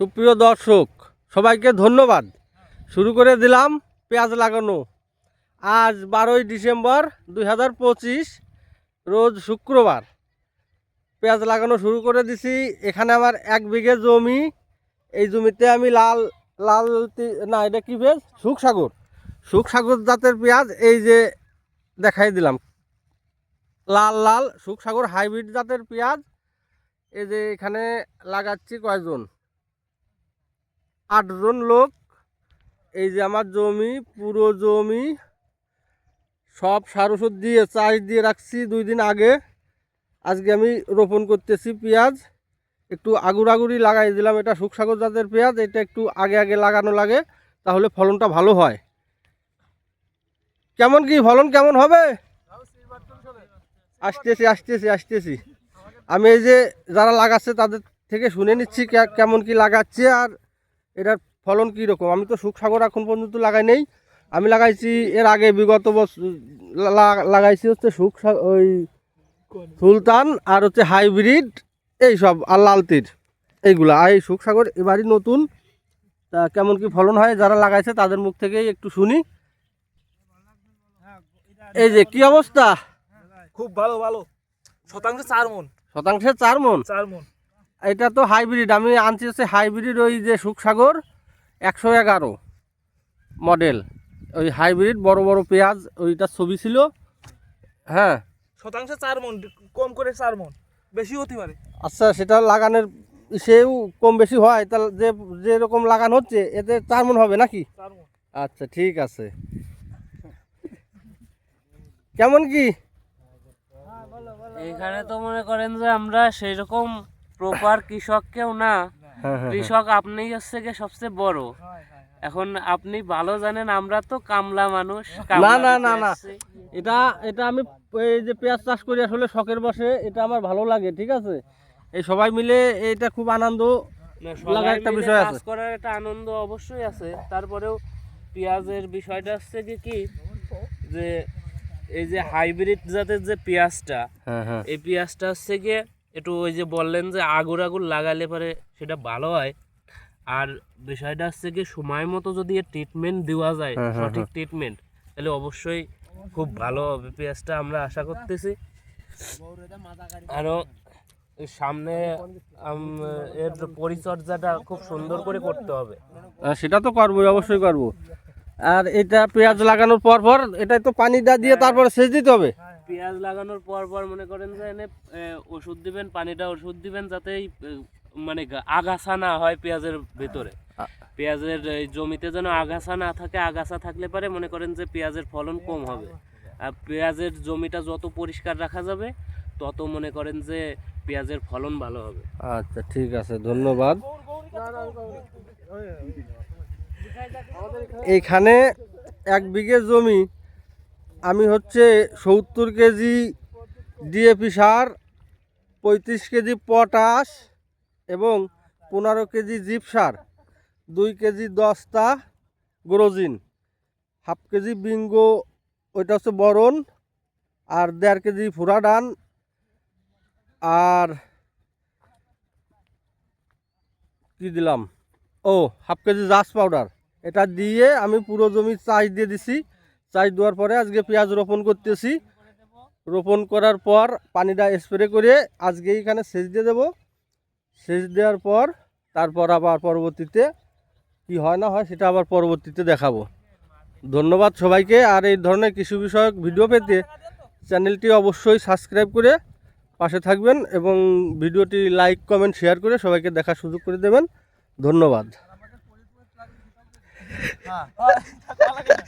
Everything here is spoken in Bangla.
সুপ্রিয় দর্শক, সবাইকে ধন্যবাদ। শুরু করে দিলাম পেঁয়াজ লাগানো। আজ বারোই ডিসেম্বর দুই হাজার পঁচিশ, রোজ শুক্রবার। পেঁয়াজ লাগানো শুরু করে দিছি। এখানে আমার এক বিঘে জমি। এই জমিতে আমি লাল লাল না, এটা কী পেঁয়াজ? সুখসাগর সুখসাগর জাতের পেঁয়াজ, এই যে দেখাই দিলাম। লাল লাল সুখসাগর হাইব্রিড জাতের পেঁয়াজ। এই যে এখানে লাগাচ্ছি কয়জন? আটজন লোক, এই যে আমার জমি, পুরো জমি, সব সার ওষুধ দিয়ে, চাষ দিয়ে রাখছি দুই দিন আগে। আজকে আমি রোপণ করতেছি পেঁয়াজ। একটু আগুর আগুরি লাগাই দিলাম, এটা সুখসাগর জাতের পেঁয়াজ, এটা একটু আগে আগে লাগানো লাগে, তাহলে ফলনটা ভালো হয়। কেমন কি, ফলন কেমন হবে? আসতেছি আসতেছি আসতেছি। আমি এই যে যারা লাগাচ্ছে তাদের থেকে শুনে নিচ্ছি কেমন কি লাগাচ্ছে, আর এটার ফলন কী রকম? আমি তো সুখসাগর এখন পর্যন্ত লাগাই নেই। আমি লাগাইছি এর আগে বিগত বছর লাগাইছি হচ্ছে সুখ ওই সুলতান আর হচ্ছে হাইব্রিড এই সব আর লালতির। এইগুলা। আর এই সুখসাগর এবারই নতুন। তা কেমন কি ফলন হয় যারা লাগাইছে তাদের মুখ থেকেই একটু শুনি। এই যে কি অবস্থা? খুব ভালো ভালো। শতাংশে চার মন। শতাংশে চার মন? চার মন। এটা তো হাইব্রিড আমি আনছি হচ্ছে হাইব্রিড ওই যে সুখসাগর একশো এগারো মডেল ওই হাইব্রিড বড় বড় পেঁয়াজ ওইটার ছবি ছিল। হ্যাঁ। শতাংশে চার মন কম করে চার মন বেশি হতে পারে। আচ্ছা সেটা লাগানোর সেও কম বেশি হয় তা যে যেরকম লাগানো হচ্ছে এতে চার মন হবে নাকি? আচ্ছা ঠিক আছে। কেমন কি? এখানে তো মনে করেন যে আমরা সেই রকম প্রপার কৃষক কেউ না হ্যাঁ হ্যাঁ কৃষক আপনি হচ্ছে গিয়ে সবচেয়ে বড়। এখন আপনি ভালো জানেন আমরা তো কামলা মানুষ কামলা না, না, না। এটা এটা আমি এই যে পেঁয়াজ চাষ করি আসলে শখের বসে এটা আমার ভালো লাগে ঠিক আছে? এই সবাই মিলে এটা খুব আনন্দ লাগা একটা বিষয় কাজ আছে। করার একটা আনন্দ অবশ্যই আছে। তারপরেও পেঁয়াজের বিষয়টা হচ্ছে কি কি যে এই যে হাইব্রিড জাতের যে পেঁয়াজটা হ্যাঁ। এই পেঁয়াজটা হচ্ছে গিয়ে একটু ওই যে বললেন যে আগুর আগুর লাগালে পরে সেটা ভালো হয়। আর বিষয়টা হচ্ছে কি সময় মতো যদি ট্রিটমেন্ট দেওয়া যায় হ্যাঁ, হ্যাঁ, সঠিক ট্রিটমেন্ট তাহলে অবশ্যই খুব ভালো হবে পেঁয়াজটা আমরা আশা করতেছি। আরও সামনে এর পরিচর্যাটা খুব সুন্দর করে করতে হবে। সেটা তো করবোই অবশ্যই করব। আর এটা পেঁয়াজ লাগানোর পর পর এটাই তো পানিটা দিয়ে তারপরে সেচ দিতে হবে। পেঁয়াজ লাগানোর পর পর মনে করেন যে এনে ওষুধ দিবেন পানিটা ওষুধ দিবেন যাতে মানে আগাছা না হয় পেঁয়াজের ভেতরে। পেঁয়াজের এই জমিতে যেন আগাছা না থাকে আগাছা থাকলে পারে মনে করেন যে পেঁয়াজের ফলন কম হবে। আর পেঁয়াজের জমিটা যত পরিষ্কার রাখা যাবে তত মনে করেন যে পেঁয়াজের ফলন ভালো হবে। আচ্ছা ঠিক আছে ধন্যবাদ। এইখানে এক বিঘে জমি আমি হচ্ছে সত্তর কেজি ডিএপি সার, পঁয়ত্রিশ কেজি পটাশ এবং পনেরো কেজি জিপ সার, দুই কেজি দশটা গ্রোজিন, হাফ কেজি বিঙ্গো, ওইটা হচ্ছে বরণ আর দেড় কেজি ফুরাডান আর কি দিলাম? ও, হাফ কেজি জাস পাউডার। এটা দিয়ে আমি পুরো জমি চাষ দিয়ে দিছি। চাষ দেওয়ার পরে আজকে পেঁয়াজ রোপণ করতেছি। রোপণ করার পর পানিটা স্প্রে করে আজকে এখানে সেচ দিয়ে দেবো। সেচ দেওয়ার পর তারপর আবার পরবর্তীতে কি হয় না হয় সেটা আবার পরবর্তীতে দেখাবো। ধন্যবাদ সবাইকে। আর এই ধরনের কৃষি বিষয়ক ভিডিও পেতে চ্যানেলটি অবশ্যই সাবস্ক্রাইব করে পাশে থাকবেন এবং ভিডিওটি লাইক কমেন্ট শেয়ার করে সবাইকে দেখার সুযোগ করে দেবেন। ধন্যবাদ। 啊啊他他那个。